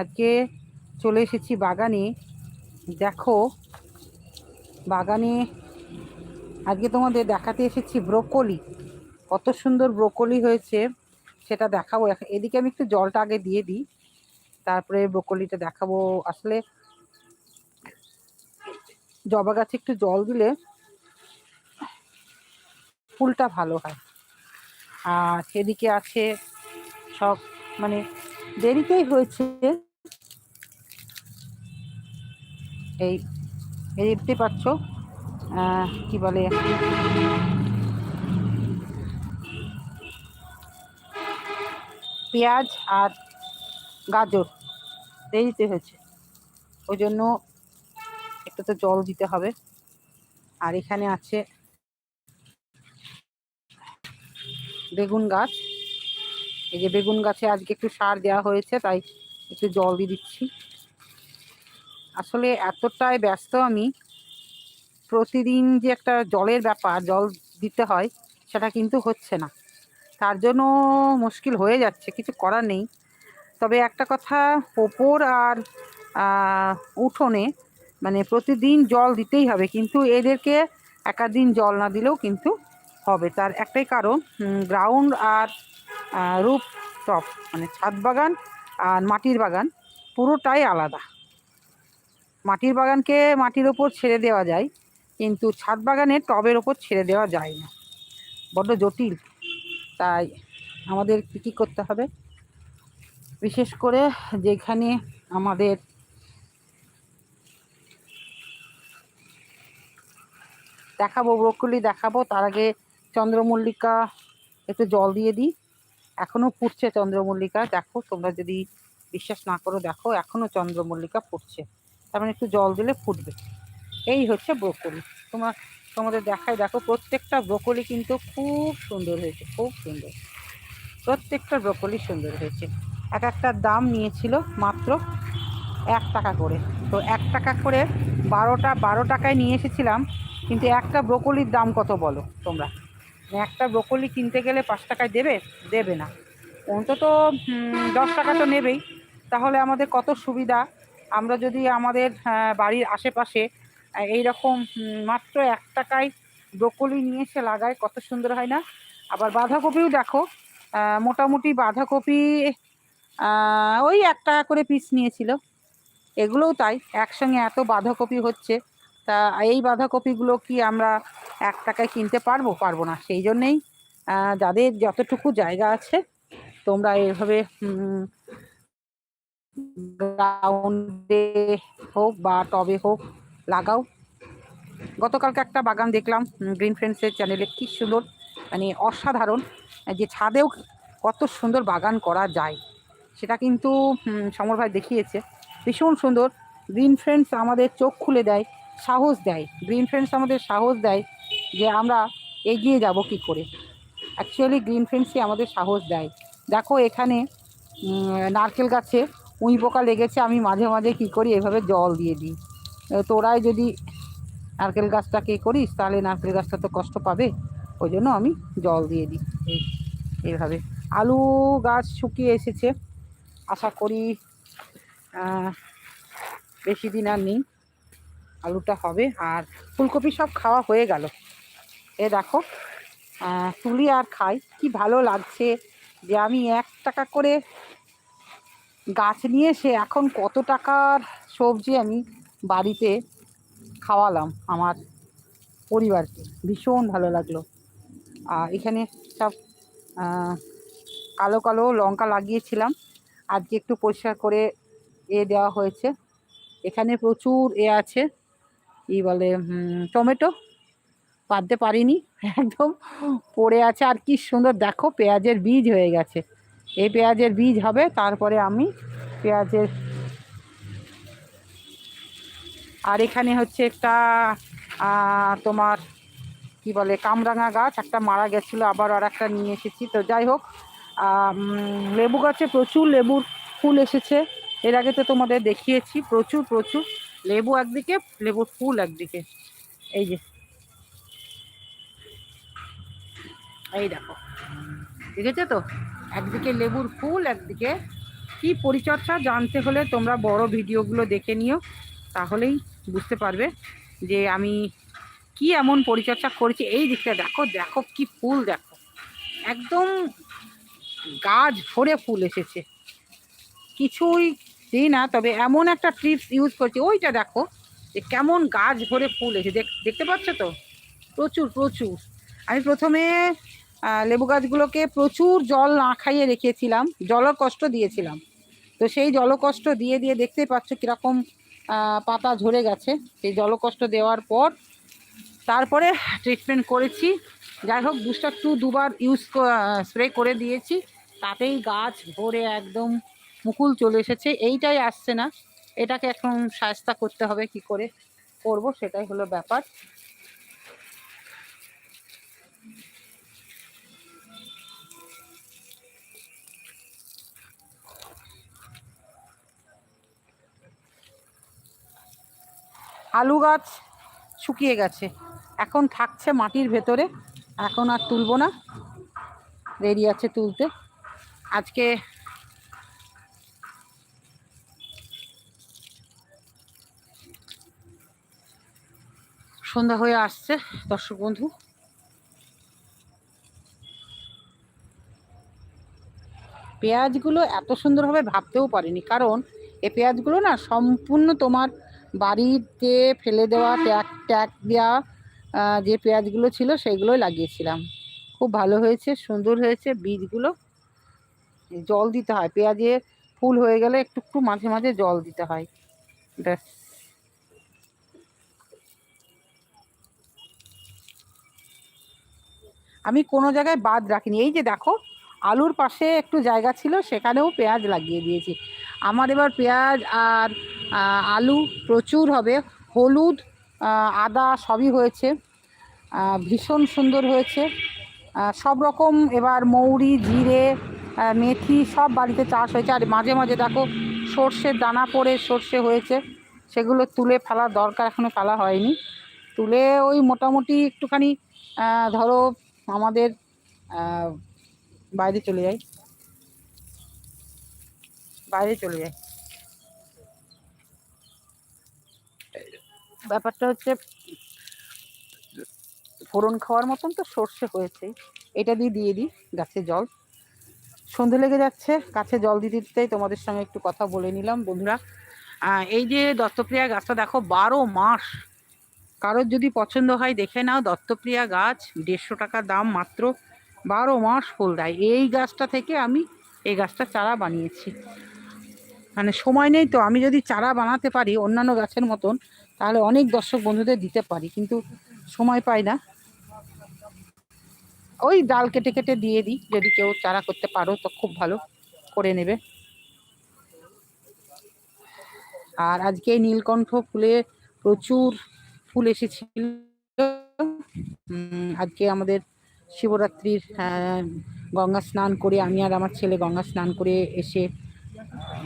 আজকে চলে এসেছি বাগানে। দেখো, বাগানে আজকে তোমাদের দেখাতে এসেছি ব্রোকলি। কত সুন্দর ব্রোকলি হয়েছে, সেটা দেখাবো। এদিকে আমি একটু জলটা আগে দিয়ে দিই, তারপরে ব্রোকলিটা দেখাবো। আসলে জবা গাছে একটু জল দিলে ফুলটা ভালো হয়। আর সেদিকে আছে সব মানে দেরিতেই হয়েছে। এই এই দেখতে পাচ্ছ কি বলে? পেঁয়াজ আর গাজর, দেরিতে হয়েছে। ওই জন্য একটু তো জল দিতে হবে। আর এখানে আছে বেগুন গাছ। এই যে বেগুন গাছে আজকে একটু সার দেওয়া হয়েছে, তাই একটু জল দিয়ে দিচ্ছি। আসলে এতটাই ব্যস্ত আমি, প্রতিদিন যে একটা জলের ব্যাপার, জল দিতে হয়, সেটা কিন্তু হচ্ছে না। তার জন্য মুশকিল হয়ে যাচ্ছে, কিছু করার নেই। তবে একটা কথা, ওপর আর উঠোনে মানে প্রতিদিন জল দিতেই হবে, কিন্তু এদেরকে একাদিন জল না দিলেও কিন্তু হবে। তার একটাই কারণ গ্রাউন্ড আর রূপ টপ মানে ছাদ বাগান আর মাটির বাগান পুরোটাই আলাদা। মাটির বাগানকে মাটির ওপর ছেড়ে দেওয়া যায়, কিন্তু ছাদ বাগানে টবের ওপর ছেড়ে দেওয়া যায় না। বড্ড জটিল। তাই আমাদের কী কী করতে হবে? বিশেষ করে যেখানে আমাদের দেখাবো, ব্রোকলি দেখাবো, তার আগে চন্দ্রমল্লিকা, একটু জল দিয়ে দিই। এখনও ফুটছে চন্দ্রমল্লিকা, দেখো তোমরা যদি বিশ্বাস না করো, দেখো এখনও চন্দ্রমল্লিকা ফুটছে। তার মানে একটু জল দিলে ফুটবে। এই হচ্ছে ব্রোকলি। তোমার তোমাদের দেখায়, দেখো প্রত্যেকটা ব্রোকলি কিন্তু খুব সুন্দর হয়েছে, খুব সুন্দর। প্রত্যেকটা ব্রোকলি সুন্দর হয়েছে। এক একটার দাম নিয়েছিল মাত্র এক টাকা করে। তো এক টাকা করে বারোটা, বারো টাকায় নিয়ে এসেছিলাম, কিন্তু একটা ব্রোকলির দাম কত বলো তোমরা? একটা ব্রোকলি কিনতে গেলে পাঁচ টাকায় দেবে? দেবে না। অন্তত দশ টাকা তো নেবেই। তাহলে আমাদের কত সুবিধা? আমরা যদি আমাদের বাড়ির আশেপাশে আহ, এইরকম মাত্র এক টাকায় ব্রোকলি নিয়ে এসে লাগায় কত সুন্দর হয় না? আবার বাঁধাকপিও দেখো মোটামুটি বাঁধাকপি ওই এক টাকা করে পিস নিয়েছিল। এগুলোও তাই একসঙ্গে এত বাঁধাকপি হচ্ছে। তা এই বাঁধাকপিগুলো কি আমরা এক টাকায় কিনতে পারব? পারব না। সেই জন্যেই যাদের যতটুকু জায়গা আছে, তোমরা এভাবে গ্রাউন্ডে হোক বা টবে হোক লাগাও। গতকালকে একটা বাগান দেখলাম, গ্রিন ফ্রেন্ডসের চ্যানেলে, কি সুন্দর মানে অসাধারণ, যে ছাদেও কত সুন্দর বাগান করা যায়। সেটা কিন্তু সমর ভাই দেখিয়েছে। ভীষণ সুন্দর। গ্রিন ফ্রেন্ডস আমাদের চোখ খুলে দেয়। সাহস দেয়। গ্রিন ফ্রেন্ডস আমাদের সাহস দেয় যে আমরা এগিয়ে যাব কি করে। অ্যাকচুয়ালি গ্রিন ফ্রেন্ডসই আমাদের সাহস দেয়। দেখো এখানে নারকেল গাছে উঁই পোকা লেগেছে, আমি মাঝে মাঝে কি করি, এভাবে জল দিয়ে দিই। তোরাই যদি নারকেল গাছটাকে করিস, তাহলে নারকেল গাছটা তো কষ্ট পাবে, ওই জন্য আমি জল দিয়ে দিই। এই, এইভাবে। আলু গাছ শুকিয়ে এসেছে। আশা করি বেশি দিন আর নেই। আলুটা হবে আর ফুলকপি সব খাওয়া হয়ে গেল। এ দেখো তুলি আর খাই, কি ভালো লাগছে যে আমি এক টাকা করে গাছ নিয়ে এসে এখন কত টাকার সবজি আমি বাড়িতে খাওয়ালাম আমার পরিবারকে। ভীষণ ভালো লাগল। আর এখানে সব কালো কালো লঙ্কা লাগিয়েছিলাম। আজকে একটু পরিষ্কার করে এ দেওয়া হয়েছে। এখানে প্রচুর এ আছে। কি বলে টমেটো? পারতে পারিনি, একদম পড়ে আছে। আর কি সুন্দর, দেখো পেঁয়াজের বীজ হয়ে গেছে। এই পেঁয়াজের বীজ হবে, তারপরে আমি পেঁয়াজের আর এখানে হচ্ছে একটা তোমার কি বলে, কামরাঙা গাছ, একটা মারা গেছিল, আবার আর একটা নিয়ে এসেছি। তো যাই হোক লেবু গাছে প্রচুর লেবুর ফুল এসেছে। এর আগে তো তোমাদের দেখিয়েছি, প্রচুর প্রচুর। লেবু একদিকে লেবুর ফুল একদিকে। এই যে। এই দেখো। দেখেছ তো? একদিকে লেবুর ফুল, একদিকে কি পরিচর্যা? জানতে হলে তোমরা বড় ভিডিওগুলো দেখে নিও, তাহলেই বুঝতে পারবে যে আমি কি এমন পরিচর্যা করেছি। এই দিকটা দেখো দেখো কি ফুল, দেখো। একদম গাছ ভরে ফুল এসেছে। কিছুই দিই না, তবে এমন একটা ট্রিপস ইউজ করছি। ওইটা দেখো, যে কেমন গাছ ভরে ফুল এসে দেখতে পাচ্ছ তো? প্রচুর প্রচুর। আমি প্রথমে লেবু গাছগুলোকে প্রচুর জল না খাইয়ে রেখেছিলাম জলকষ্ট দিয়েছিলাম। তো সেই জলকষ্ট দিয়ে দিয়ে দেখতে পাচ্ছ কীরকম পাতা ঝরে গেছে। সেই জলকষ্ট দেওয়ার পর, তারপরে ট্রিটমেন্ট করেছি। যাই হোক বুস্টার টু দুবার ইউজ স্প্রে করে দিয়েছি। তাতেই গাছ ভরে একদম মুকুল চলে এসেছে। এইটাই আসছে না। এটাকে এখন সায়স্তা করতে হবে, কি করে করব সেটাই হলো ব্যাপার। আলু গাছ শুকিয়ে গেছে। এখন থাকছে মাটির ভেতরে। এখন আর তুলবো না। রেডি আছে তুলতে। আজকে সন্ধ্যা হয়ে আসছে, দর্শক বন্ধু। পেঁয়াজগুলো এত সুন্দরভাবে ভাবতেও পারিনি, কারণ এই পেঁয়াজগুলো না সম্পূর্ণ তোমার বাড়িতে ফেলে দেওয়া ট্যাগ ট্যাগ দেওয়া যে পেঁয়াজগুলো ছিল সেগুলোই লাগিয়েছিলাম। খুব ভালো হয়েছে, সুন্দর হয়েছে, বীজগুলো জল দিতে হয়। পেঁয়াজে ফুল হয়ে গেলে একটু একটু মাঝে মাঝে জল দিতে হয়। ব্যাস। আমি কোনো জায়গায় বাদ রাখিনি। এই যে দেখো, আলুর পাশে একটু জায়গা ছিল, সেখানেও পেঁয়াজ লাগিয়ে দিয়েছি। আমার এবার পেঁয়াজ আর আলু প্রচুর হবে। হলুদ আদা সবই হয়েছে। ভীষণ সুন্দর হয়েছে। সব রকম এবার মৌরি, জিরে মেথি সব বাড়িতে চাষ হয়েছে। আর মাঝে মাঝে দেখো সর্ষের দানা পড়ে সর্ষে হয়েছে। সেগুলো তুলে ফেলার দরকার এখনও ফেলা হয়নি। তুলে ওই মোটামুটি একটুখানি ধরো আমাদের বাইরে চলে যাই। বাইরে চলে যাই। ব্যাপারটা হচ্ছে, ফোড়ন খাওয়ার মতন তো সর্ষে হয়েছে। এটা দিয়ে দিয়ে দিই গাছে জল। সন্ধে লেগে যাচ্ছে, গাছে জল দিতে দিতেই তোমাদের সঙ্গে একটু কথা বলে নিলাম, বন্ধুরা। এই যে দত্তপ্রিয়া গাছটা দেখো, বারো মাস কারোর যদি পছন্দ হয়, দেখে নাও। দত্তপ্রিয়া গাছ, দেড়শো টাকা দাম মাত্র। বারো মাস ফুল দেয়। এই গাছটা থেকে আমি এই গাছটা চারা বানিয়েছি। মানে সময় নেই তো। আমি যদি চারা বানাতে পারি, অন্যান্য গাছের মতন, তাহলে অনেক দর্শক বন্ধুদের দিতে পারি। কিন্তু সময় পাই না। ওই ডাল কেটে কেটে দিয়ে দিই। যদি কেউ চারা করতে পারো, তো খুব ভালো করে নেবে। আর আজকে নীলকণ্ঠ ফুলে প্রচুর ফুল এসেছিল। আজকে আমাদের শিবরাত্রির গঙ্গা স্নান করে আমি আর আমার ছেলে গঙ্গা স্নান করে এসে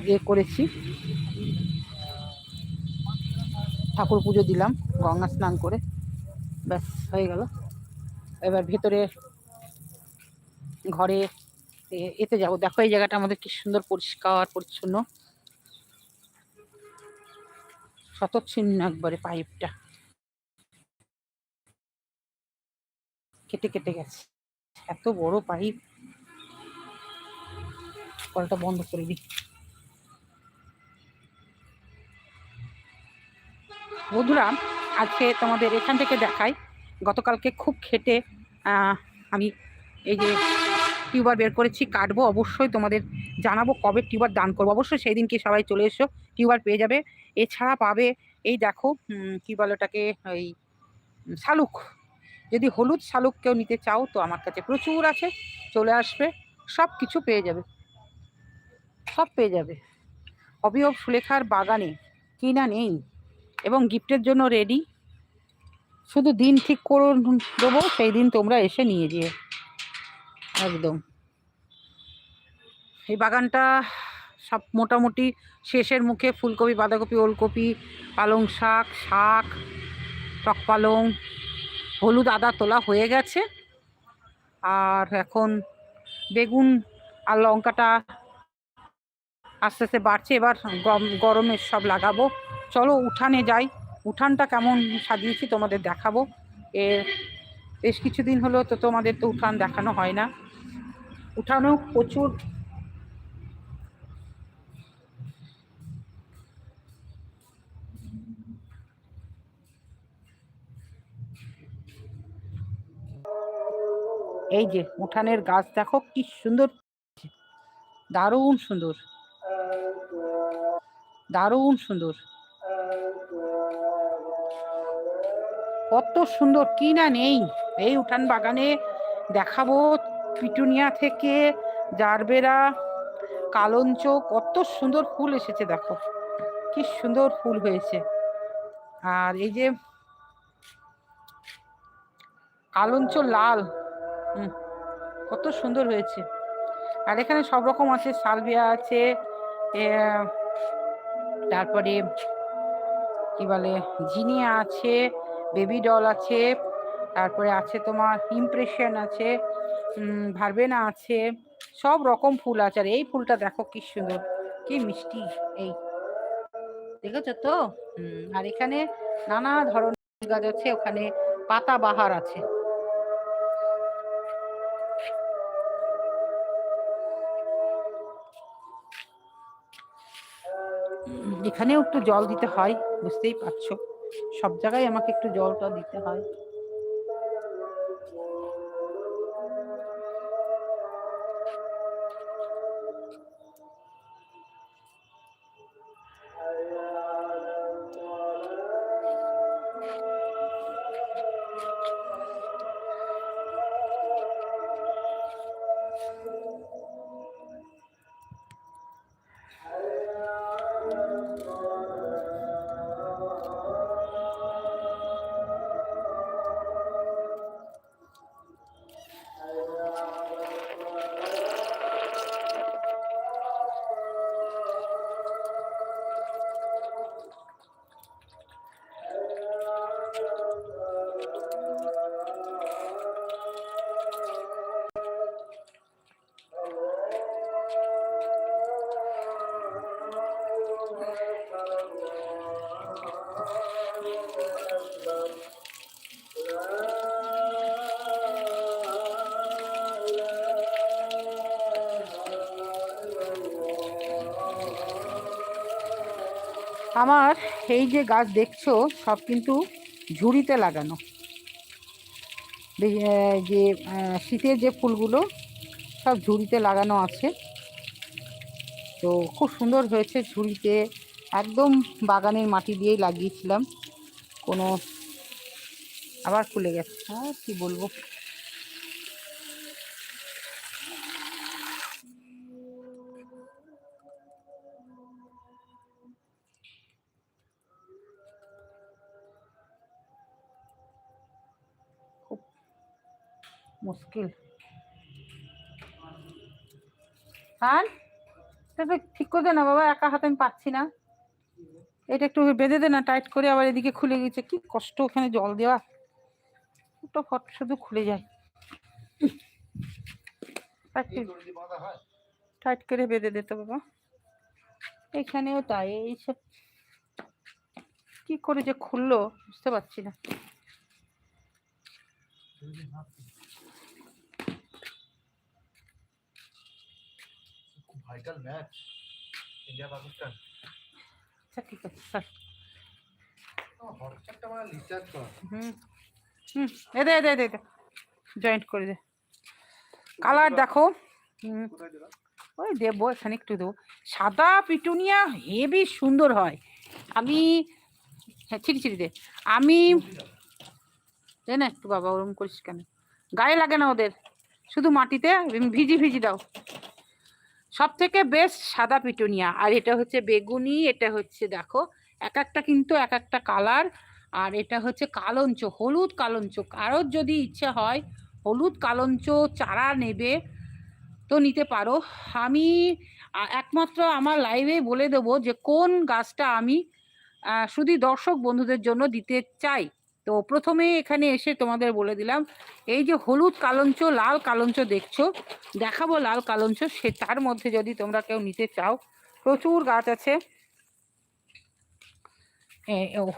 ইয়ে করেছি। ঠাকুর পুজো দিলাম, গঙ্গা স্নান করে। ব্যাস, হয়ে গেল। এবার ভেতরে ঘরে এতে যাব। দেখো এই জায়গাটা আমাদের কি সুন্দর পরিষ্কার, পরিচ্ছন্ন। শতচ্ছিন্ন একবারে পাইপটা। কেটে কেটে গেছে। এত বড় পাইপ। কলটা বন্ধ করে দিই। বন্ধুরা, আজকে তোমাদের এখান থেকে দেখাই। গতকালকে খুব খেটে আমি এই যে টিউবার বের করেছি, কাটবো অবশ্যই। তোমাদের জানাব কবে টিউবার দান করব। অবশ্যই সেই দিনকে সবাই চলে এসো, টিউবার পেয়ে যাবে। এছাড়া পাবে, এই দেখো কী বলো ওটাকে, ওই শালুক। যদি হলুদ শালুক কেউ নিতে চাও, তো আমার কাছে প্রচুর আছে, চলে আসবে, সব কিছু পেয়ে যাবে। সব পেয়ে যাবে। অবিয়ব সুলেখার বাগানে কিনা নেই এবং গিফটের জন্য রেডি শুধু দিন ঠিক করে দেবো, সেই দিন তোমরা এসে নিয়ে যেয়ে একদম। এই বাগানটা সব মোটামুটি শেষের মুখে ফুলকপি, বাঁধাকপি, ওলকপি, পালং শাক শাক, টক পালং হলুদ আদা তোলা হয়ে গেছে। আর এখন বেগুন আর লঙ্কাটা আস্তে আস্তে বাড়ছে। এবার গরমের সব লাগাবো। চলো উঠানে যাই। উঠানটা কেমন সাজিয়েছি তোমাদের দেখাবো। এ, বেশ কিছুদিন হলো তো তোমাদের তো উঠান দেখানো হয় না। উঠানেও প্রচুর এই যে উঠানের গাছ, দেখো কি সুন্দর। দারুণ সুন্দর। দারুণ সুন্দর। কত সুন্দর, কি না নেই। এই উঠান বাগানে দেখাবো পিটুনিয়া থেকে জারবেরা, কালঞ্চ, কত সুন্দর ফুল এসেছে দেখো। কি সুন্দর ফুল হয়েছে। আর এই যে কালঞ্চ লাল হুম, কত সুন্দর হয়েছে। আর এখানে সব রকম আছে, সালভিয়া আছে তারপরে কি বলে, জিনিয়া আছে, বেবি ডল আছে, তারপরে আছে তোমার ইমপ্রেশন আছে ভারবেনা আছে, সব রকম ফুল আছে। আর এই ফুলটা দেখো কি সুন্দর, কি মিষ্টি এই। দেখেছ তো? আর এখানে নানা ধরনের গাছ আছে, ওখানে পাতা বাহার আছে। এখানেও একটু জল দিতে হয় বুঝতেই পারছ। সব জায়গায় আমাকে একটু জলটা দিতে হয়। আমার এই যে গাছ দেখছ, সব কিন্তু ঝুড়িতে লাগানো। যে শীতের যে ফুলগুলো, সব ঝুড়িতে লাগানো আছে। তো খুব সুন্দর হয়েছে ঝুড়িতে। একদম বাগানের মাটি দিয়েই লাগিয়েছিলাম। কোনো আবার খুলে গেছে। হ্যাঁ কি বলব? মুশকিল। হ্যাঁ ঠিক করে দে না বাবা, একা হাতে আমি পাচ্ছি না। এটা একটু বেঁধে দে না টাইট করে আবার এদিকে খুলে গেছে। কি কষ্ট ওখানে জল দেওয়া। তো ফট শুধু খুলে যায়। টাইট করে বেঁধে দিতে বাবা। এখানেও তাই এইসব কি করে যে খুললো, বুঝতে পারছি না। ভাইটাল ম্যাচ ইন্ডিয়া পাকিস্তান আচ্ছা ঠিক আছে স্যার হোয়াটসঅ্যাপটা মানে রিচার্জ করা। হুম হুম এ দে দে দে, দে। জয়েন্ট করে দে। কালার দেখো। ওই দেবো এখানে একটু দেবো। সাদা পিটুনিয়া হেভি সুন্দর হয়। আমি হ্যাঁ ছিড়ি ছিড়ি দে। আমি দে না একটু বাবা ওরম করিস কেন? গায়ে লাগে না ওদের। শুধু মাটিতে ভিজি ভিজি দাও। সব থেকে বেস্ট সাদা পিটুনিয়া। আর এটা হচ্ছে বেগুনি, এটা হচ্ছে দেখো, এক একটা কিন্তু এক একটা কালার। আর এটা হচ্ছে কালঞ্চ হলুদ কালঞ্চ কারোর যদি ইচ্ছে হয়, হলুদ কালঞ্চ চারা নেবে, তো নিতে পারো। আমি একমাত্র আমার লাইভে বলে দেবো যে কোন গাছটা আমি শুধু দর্শক বন্ধুদের জন্য দিতে চাই। তো প্রথমে এখানে এসে তোমাদের বলে দিলাম, এই যে হলুদ কালঞ্চ, লাল কালঞ্চ দেখছ? দেখাবো লাল কালঞ্চ, সে তার মধ্যে যদি তোমরা কেউ নিতে চাও, প্রচুর গাছ আছে।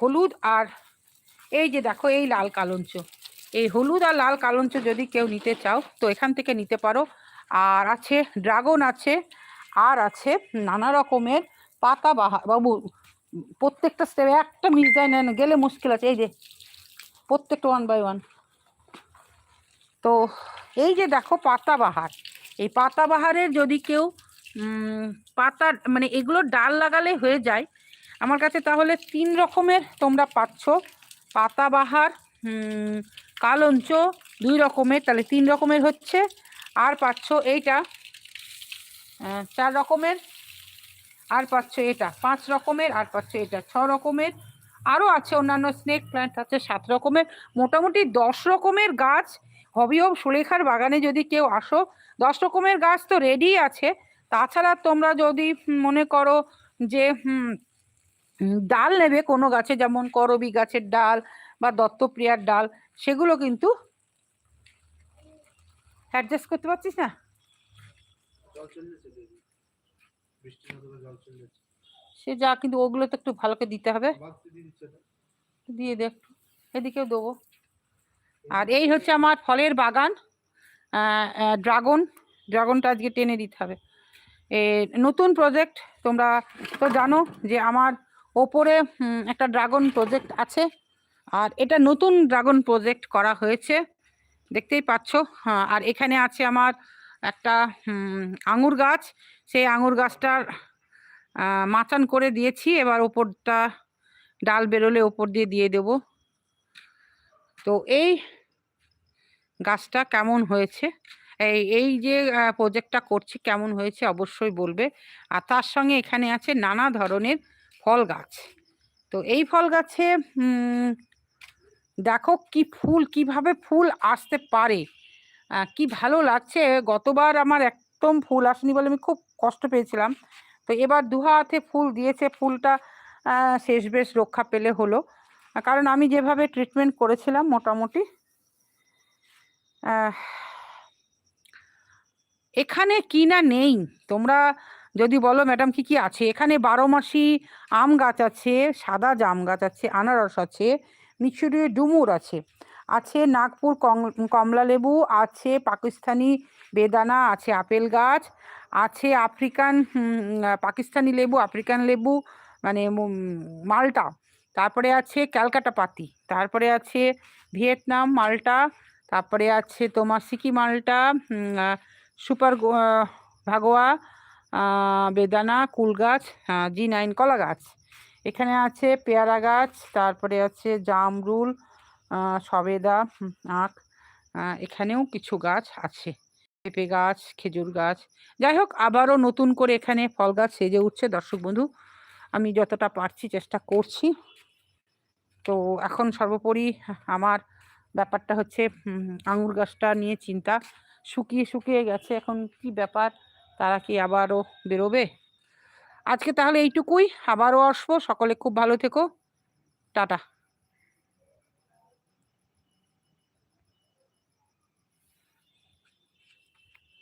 হলুদ আর এই যে দেখো, এই লাল কালঞ্চ। এই হলুদ আর লাল কালঞ্চ যদি কেউ নিতে চাও, তো এখান থেকে নিতে পারো। আর আছে ড্রাগন আছে, আর আছে নানা রকমের পাতা বাহার বাবু, প্রত্যেকটা স্টেপে একটা মিস যায় না, গেলে মুশকিল আছে। এই যে প্রত্যেকটা ওয়ান বাই ওয়ান তো এই যে দেখো পাতাবাহার, এই পাতাবাহারের যদি কেউ পাতা মানে এগুলো ডাল লাগালে হয়ে যায়, আমার কাছে তাহলে তিন রকমের তোমরা পাচ্ছ। পাতাবাহার কালঞ্চ, দুই রকমের, তাহলে তিন রকমের হচ্ছে। আর পাচ্ছ এইটা চার রকমের, আর পাচ্ছ এটা, পাঁচ রকমের, আর পাচ্ছ এটা, ছ রকমের আরও আছে, অন্যান্য স্নেক প্ল্যান্ট আছে, সাত রকমের, মোটামুটি দশ রকমের গাছ। হবি হোক সুলেখার বাগানে যদি কেউ আসো, দশ রকমের গাছ তো রেডি আছে। তাছাড়া তোমরা যদি মনে করো যে ডাল নেবে কোনো গাছে, যেমন করবি গাছের ডাল বা দত্তপ্রিয়ার ডাল, সেগুলো কিন্তু অ্যাডজাস্ট করতে পারছিস না? জল চলে জল চলে সে যা, কিন্তু ওগুলো তো একটু ভালো করে দিতে হবে। দিয়ে দে এদিকেও দেবো। আর এই হচ্ছে আমার ফলের বাগান ড্রাগন। ড্রাগনটা আজকে টেনে দিতে হবে। এ, নতুন প্রজেক্ট তোমরা তো জানো যে আমার ওপরে একটা ড্রাগন প্রজেক্ট আছে। আর এটা নতুন ড্রাগন প্রজেক্ট করা হয়েছে। দেখতেই পাচ্ছ হ্যাঁ আর এখানে আছে আমার একটা আঙুর গাছ। সেই আঙুর গাছটার মাচান করে দিয়েছি। এবার ওপরটা ডাল বেরোলে ওপর দিয়ে দিয়ে দেব। তো এই গাছটা কেমন হয়েছে? এই এই যে প্রজেক্টটা করছি কেমন হয়েছে অবশ্যই বলবে। আর তার সঙ্গে এখানে আছে নানা ধরনের ফল গাছ। তো এই ফল গাছে দেখো কি ফুল, কীভাবে ফুল আসতে পারে। কি ভালো লাগছে। গতবার আমার একদম ফুল আসেনি বলে আমি খুব কষ্ট পেয়েছিলাম। তো এবার দু হাতে ফুল দিয়েছে, ফুলটা শেষ বেশ রক্ষা পেলে হলো। কারণ আমি যেভাবে ট্রিটমেন্ট করেছিলাম মোটামুটি এখানে কি না নেই? তোমরা যদি বলো ম্যাডাম কি কি আছে? এখানে বারো মাসি আম গাছ আছে, সাদা জাম গাছ আছে, আনারস আছে মিশরীয় ডুমুর আছে আছে নাগপুর কমলা লেবু আছে পাকিস্তানি বেদানা, আছে আপেল গাছ আছে আফ্রিকান পাকিস্তানি লেবু, আফ্রিকান লেবু মানে মালটা। তারপরে আছে ক্যালকাটা পাতি। তারপরে আছে ভিয়েতনাম মালটা। তারপরে আছে তোমার সিকি মালটা সুপার ভাগোয়া বেদানা, কুল গাছ জি নাইন কলা গাছ। এখানে আছে পেয়ারা গাছ, তারপরে আছে জামরুল সবেদা আখ এখানেও কিছু গাছ আছে। পেঁপে গাছ, খেজুর গাছ। যাই হোক, আবারও নতুন করে এখানে ফল গাছ সেজে উঠছে, দর্শক বন্ধু। আমি যতটা পারছি চেষ্টা করছি। তো এখন সর্বোপরি আমার ব্যাপারটা হচ্ছে আঙুর গাছটা নিয়ে চিন্তা। শুকিয়ে শুকিয়ে গেছে, এখন কি ব্যাপার? তারা কি আবারও বেরোবে? আজকে তাহলে এইটুকুই। আবারও আসব। সকলে খুব ভালো থেকো। টাটা।